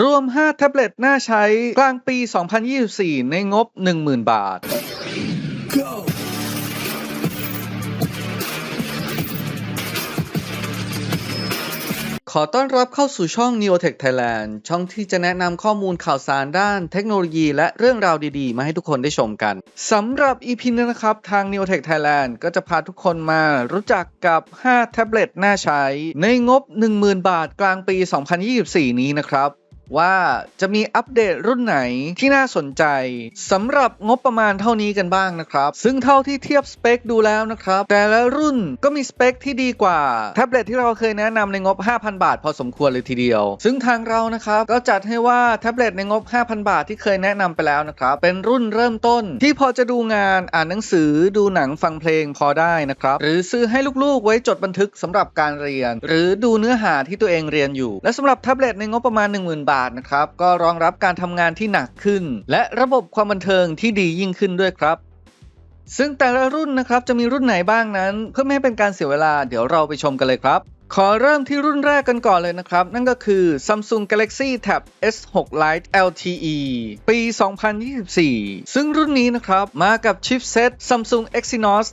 รวม 5 แท็บเล็ตน่าใช้กลางปี 2024 ในงบ 10,000 บาทขอต้อนรับเข้าสู่ช่อง Neotech Thailand ช่องที่จะแนะนำข้อมูลข่าวสารด้านเทคโนโลยีและเรื่องราวดีๆ มาให้ทุกคนได้ชมกันสำหรับ EP นี้นะครับทาง Neotech Thailand ก็จะพาทุกคนมารู้จักกับ 5 แท็บเล็ตน่าใช้ ในงบ 10,000 บาทกลางปี 2024 นี้นะครับ ว่าจะมีอัปเดตรุ่นไหนที่น่าสนใจสำหรับงบประมาณเท่านี้กันบ้างนะครับ ซึ่งเท่าที่เทียบสเปคดูแล้วนะครับ แต่ละรุ่นก็มีสเปคที่ดีกว่าแท็บเล็ตที่เราเคยแนะนำในงบ 5,000 บาท พอสมควรเลยทีเดียว ซึ่งทางเรานะครับก็จัดให้ว่าแท็บเล็ตในงบ 5,000 บาทที่เคยแนะนำไปแล้วนะครับ เป็นรุ่นเริ่มต้น ที่พอจะดูงานอ่านหนังสือดูหนังฟังเพลงพอได้นะครับหรือซื้อให้ลูกๆ ไว้จดบันทึกสำหรับการเรียน หรือดูเนื้อหาที่ตัวเองเรียนอยู่ และสำหรับแท็บเล็ตในงบประมาณ 10,000 บาทนะครับก็รองรับการทำงานที่หนักขึ้น และระบบความบันเทิงที่ดียิ่งขึ้นด้วยครับซึ่งแต่ละรุ่นนะครับจะมีรุ่นไหนบ้างนั้น เพื่อไม่ให้เป็นการเสียเวลาเดี๋ยวเราไปชมกันเลยครับ ขอเริ่มที่รุ่นแรกกันก่อนเลยนะครับ นั่นก็คือ Samsung Galaxy Tab S6 Lite LTE ปี 2024 ซึ่งรุ่นนี้นะครับ มากับชิปเซต Samsung Exynos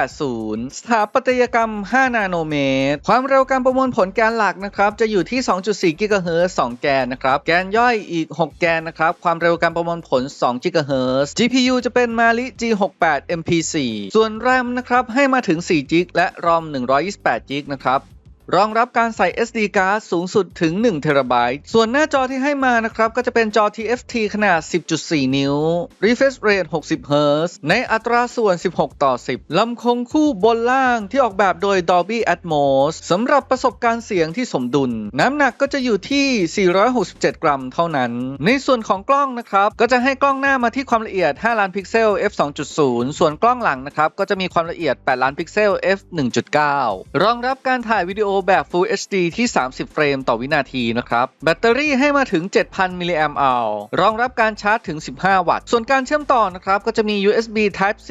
1280 สถาปัตยกรรม 5 นาโนเมตร ความเร็วการประมวลผลแกนหลักนะครับ จะอยู่ที่ 2.4 GHz 2 แกนนะครับ แกนย่อยอีก 6 แกนนะครับ ความเร็วการประมวลผล 2 GHz GPU จะเป็น Mali G68 MP4 ส่วน RAM นะครับ ให้มาถึง 4 g b และ ROM 128 g b นะครับ รองรับการใส่ SD card สูงสุดถึง1 t b ส่วนหน้าจอที่ให้มานะครับ ก็จะเป็นจอ TFT ขนาด 10.4 นิ้ว refresh rate 60 Hz ในอัตราส่วน 16 ต่อ 10 ลำโพงคู่บนล่างที่ออกแบบโดย Dolby Atmos สำหรับประสบการณ์เสียงที่สมดุล น้ำหนักก็จะอยู่ที่ 467 กรัมเท่านั้น ในส่วนของกล้องนะครับ ก็จะให้กล้องหน้ามาที่ความละเอียด 5 ล้านพิกเซล f 2.0 ส่วนกล้องหลังนะครับ ก็จะมีความละเอียด 8 ล้านพิกเซล f 1.9 รองรับการถ่ายวิดีโอแบบ Full HD ที่ 30 เฟรมต่อวินาทีนะครับ แบตเตอรี่ให้มาถึง 7,000 มิลลิแอมป์อัลรองรับการชาร์จถึง 15 วัตต์ ส่วนการเชื่อมต่อนะครับ ก็จะมี USB Type C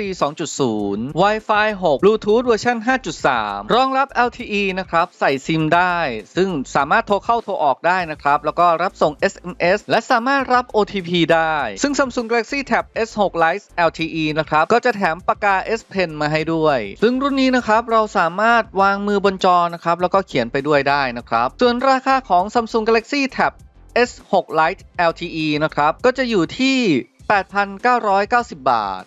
2.0 Wi-Fi 6 Bluetooth เวอร์ชัน5.3 รองรับ LTE นะครับ ใส่ซิมได้ ซึ่งสามารถโทรเข้าโทรออกได้นะครับ แล้วก็รับส่ง SMS และสามารถรับ OTP ได้ ซึ่ง Samsung Galaxy Tab S6 Lite LTE นะครับ ก็จะแถมปากกา S Pen มาให้ด้วย ซึ่งรุ่นนี้นะครับ เราสามารถวางมือบนจอนะครับแล้วก็เขียนไปด้วยได้นะครับ ส่วนราคาของ Samsung Galaxy Tab S6 Lite LTE นะครับ ก็จะอยู่ที่ 8,990 บาท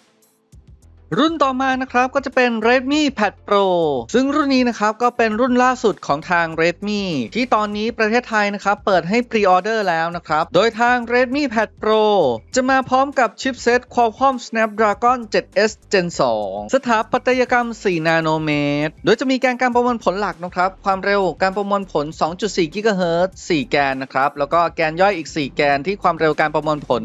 รุ่นต่อมานะครับก็จะเป็น Redmi Pad Pro ซึ่งรุ่นนี้นะครับก็เป็นรุ่นล่าสุดของทาง Redmi ที่ตอนนี้ประเทศไทยนะครับเปิดให้พรีออเดอร์แล้วนะครับโดยทาง Redmi Pad Pro จะมาพร้อมกับชิปเซต Qualcomm Snapdragon 7S Gen 2 สถาปัตยกรรม 4 นาโนเมตร โดยจะมีแกนการประมวลผลหลักนะครับความเร็วการประมวลผล 2.4 GHz 4 แกนนะครับแล้วก็แกนย่อยอีก 4 แกนที่ความเร็วการประมวลผล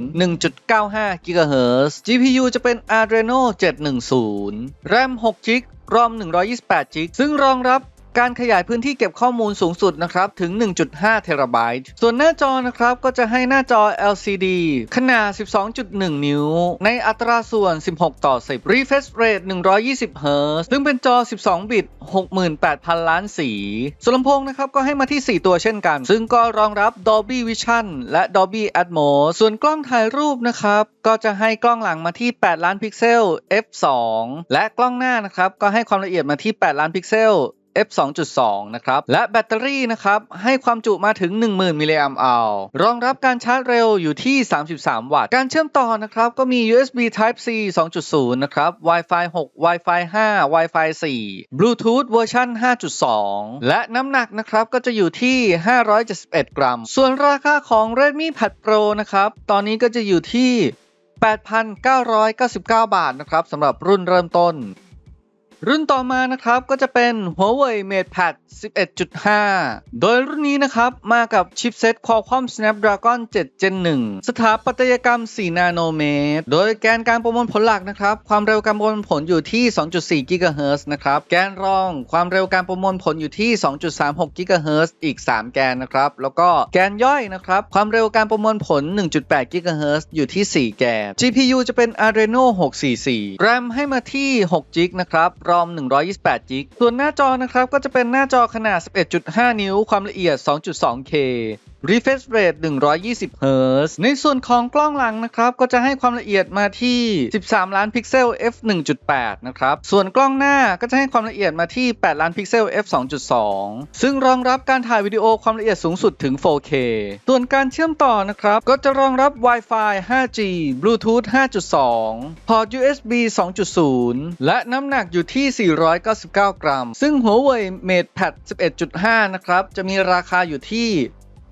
1.95 GHz GPU จะเป็น Adreno 7 1 710 RAM 6 g b ROM 128 g b ซึ่งรองรับ การขยายพื้นที่เก็บข้อมูลสูงสุดนะครับถึง 1.5 เทราไบต์ ส่วนหน้าจอนะครับก็จะให้หน้าจอ LCD ขนาด 12.1 นิ้ว ในอัตราส่วน 16 ต่อ 10 Refresh Rate 120 Hz ซึ่งเป็นจอ 12 บิต 68,000 ล้านสี ส่วนลำโพงนะครับก็ให้มาที่ 4 ตัวเช่นกัน ซึ่งก็รองรับ Dolby Vision และ Dolby Atmos ส่วนกล้องถ่ายรูปนะครับก็จะให้กล้องหลังมาที่ 8 ล้านพิกเซล f2 และกล้องหน้านะครับก็ให้ความละเอียดมาที่ 8 ล้านพิกเซล f 2.2 นะครับ และแบตเตอรี่นะครับ ให้ความจุมาถึง 10,000 มิลลิแอมป์อัลรองรับการชาร์จเร็วอยู่ที่ 33 วัตต์ การเชื่อมต่อนะครับ ก็มี USB Type C 2.0 นะครับ Wi-Fi 6 Wi-Fi 5 Wi-Fi 4 Bluetooth เวอร์ชัน5.2 และน้ำหนักนะครับ ก็จะอยู่ที่ 571 กรัม ส่วนราคาของ Redmi Pad Pro นะครับ ตอนนี้ก็จะอยู่ที่ 8,999 บาทนะครับสำหรับรุ่นเริ่มต้น รุ่นต่อมานะครับก็จะเป็น Huawei MatePad 11.5 โดยรุ่นนี้นะครับ มากับชิปเซ็ต Qualcomm Snapdragon 7 Gen 1 สถาปัตยกรรม 4 นาโนเมตร โดยแกนการประมวลผลหลักนะครับ ความเร็วการประมวลผลอยู่ที่ 2.4 GHz นะครับ แกนรองความเร็วการประมวลผลอยู่ที่ 2.36 GHz อีก 3 แกนนะครับ แล้วก็แกนย่อยนะครับ ความเร็วการประมวลผล 1.8 GHz อยู่ที่ 4 แกน GPU จะเป็น Adreno 644 RAM ให้มาที่6 g b นะครับ ROM 128 g b ส่วนหน้าจอนะครับก็จะเป็นหน้าจอขนาด 11.5 นิ้ว ความละเอียด 2.2K refresh rate 120 Hz ในส่วนของกล้องหลังนะครับ ก็จะให้ความละเอียดมาที่ 13 ล้านพิกเซล f 1.8 นะครับ ส่วนกล้องหน้าก็จะให้ความละเอียดมาที่ 8 ล้านพิกเซล f 2.2 ซึ่งรองรับการถ่ายวิดีโอความละเอียดสูงสุดถึง 4K ส่วนการเชื่อมต่อนะครับ ก็จะรองรับ Wi-Fi 5G Bluetooth 5.2 พอร์ต USB 2.0 และน้ำหนักอยู่ที่ 499 กรัม ซึ่ง Huawei MatePad 11.5 นะครับ จะมีราคาอยู่ที่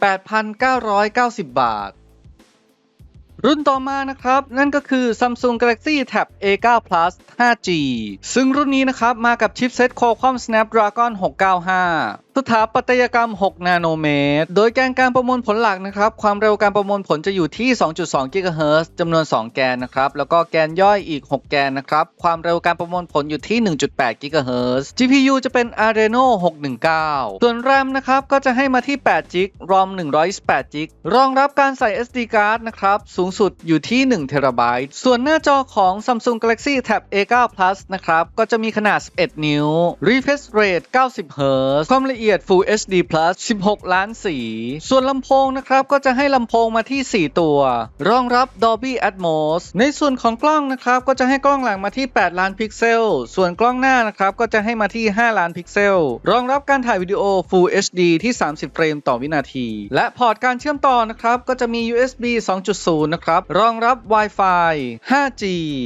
8,990 บาท รุ่นต่อมานะครับ นั่นก็คือ Samsung Galaxy Tab A9 Plus 5G ซึ่งรุ่นนี้นะครับ มากับชิปเซ็ต Qualcomm Snapdragon 695 สถาปัตยกรรม 6 นาโนเมตร โดยแกนการประมวลผลหลักนะครับ ความเร็วการประมวลผลจะอยู่ที่ 2.2 GHz จำนวน 2 แกนนะครับ แล้วก็แกนย่อยอีก 6 แกนนะครับ ความเร็วการประมวลผลอยู่ที่ 1.8 GHz GPU จะเป็น Adreno 619 ส่วน RAM นะครับ ก็จะให้มาที่8 GB ROM 128 GB รองรับการใส่ SD card นะครับ สูงสุดอยู่ที่1 TB ส่วนหน้าจอของ Samsung Galaxy Tab A9 Plus นะครับ ก็จะมีขนาด 11 นิ้ว refresh rate 90 Hz ความละเอียด Full HD Plus 16 ล้านสี ส่วนลำโพงนะครับ ก็จะให้ลำโพงมาที่ 4 ตัว รองรับ Dolby Atmos ในส่วนของกล้องนะครับ ก็จะให้กล้องหลังมาที่ 8 ล้านพิกเซล ส่วนกล้องหน้านะครับ ก็จะให้มาที่ 5 ล้านพิกเซล รองรับการถ่ายวิดีโอ Full HD ที่ 30 เฟรมต่อวินาที และพอร์ตการเชื่อมต่อนะครับ ก็จะมี USB 2.0 นะครับ รองรับ Wi-Fi 5G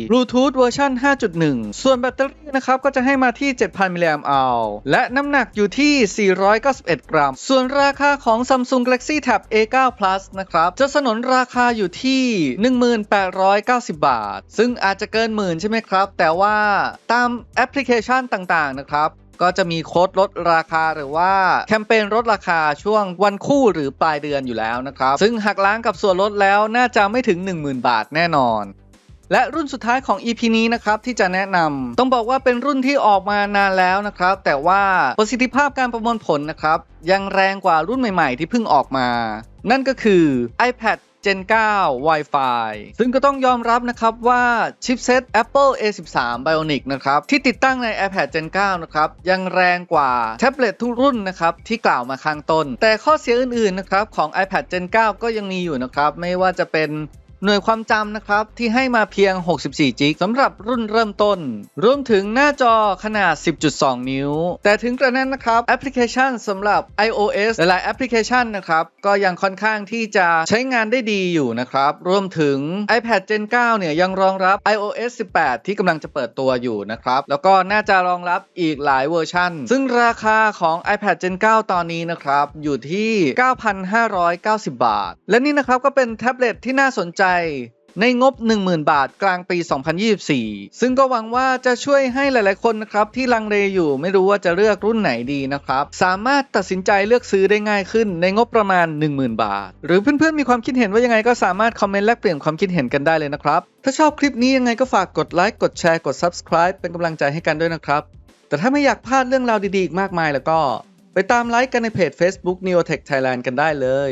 Bluetooth เวอร์ชัน5.1 ส่วนแบตเตอรี่นะครับ ก็จะให้มาที่ 7,000 มิลลิแอมป์อัลและน้ำหนักอยู่ที่491 กรัม ส่วนราคาของ Samsung Galaxy Tab A9 Plus นะครับ จะสนนราคาอยู่ที่ 1890 บาท ซึ่งอาจจะเกินหมื่นใช่ไหมครับ แต่ว่าตามแอปพลิเคชันต่างๆ นะครับก็จะมีโค้ดลดราคาหรือว่าแคมเปญลดราคาช่วงวันคู่หรือปลายเดือนอยู่แล้วนะครับ ซึ่งหักล้างกับส่วนลดแล้วน่าจะไม่ถึง 10,000 บาทแน่นอน และรุ่นสุดท้ายของ EP นี้นะครับที่จะแนะนำต้องบอกว่าเป็นรุ่นที่ออกมานานแล้วนะครับ แต่ว่าประสิทธิภาพการประมวลผลนะครับ ยังแรงกว่ารุ่นใหม่ๆ ที่เพิ่งออกมา นั่นก็คือ iPad Gen 9 Wi-Fi ซึ่งก็ต้องยอมรับนะครับว่าชิปเซต Apple A13 Bionic นะครับที่ติดตั้งใน iPad Gen 9 นะครับยังแรงกว่าแท็บเล็ตทุกรุ่นนะครับที่กล่าวมาข้างต้น แต่ข้อเสียอื่นๆนะครับของ iPad Gen 9 ก็ยังมีอยู่นะครับไม่ว่าจะเป็น หน่วยความจำนะครับที่ให้มาเพียง 64 จิกสำหรับรุ่นเริ่มต้น รวมถึงหน้าจอขนาด 10.2 นิ้ว แต่ถึงกระนั้นนะครับแอปพลิเคชันสำหรับ iOS หลายๆแอปพลิเคชันนะครับก็ยังค่อนข้างที่จะใช้งานได้ดีอยู่นะครับรวมถึง iPad Gen 9 เนี่ยยังรองรับ iOS 18 ที่กำลังจะเปิดตัวอยู่นะครับแล้วก็น่าจะรองรับอีกหลายเวอร์ชันซึ่งราคาของ iPad Gen 9 ตอนนี้นะครับอยู่ที่ 9,590 บาท และนี่นะครับก็เป็นแท็บเล็ตที่น่าสนใจในงบ 10,000 บาทกลางปี 2024 ซึ่งก็หวังว่าจะช่วยให้หลายๆ คนนะครับที่ลังเลอยู่ไม่รู้ว่าจะเลือกรุ่นไหนดีนะครับ สามารถตัดสินใจเลือกซื้อได้ง่ายขึ้นในงบประมาณ 10,000 บาท หรือเพื่อนๆ มีความคิดเห็นว่ายังไงก็สามารถคอมเมนต์แลกเปลี่ยนความคิดเห็นกันได้เลยนะครับ ถ้าชอบคลิปนี้ยังไงก็ฝากกดไลค์กดแชร์กด Subscribe เป็นกำลังใจให้กันด้วยนะครับ แต่ถ้าไม่อยากพลาดเรื่องราวดีๆอีกมากมายแล้วก็ ไปตามไลค์กันในเพจ Facebook Neotech Thailand กันได้เลย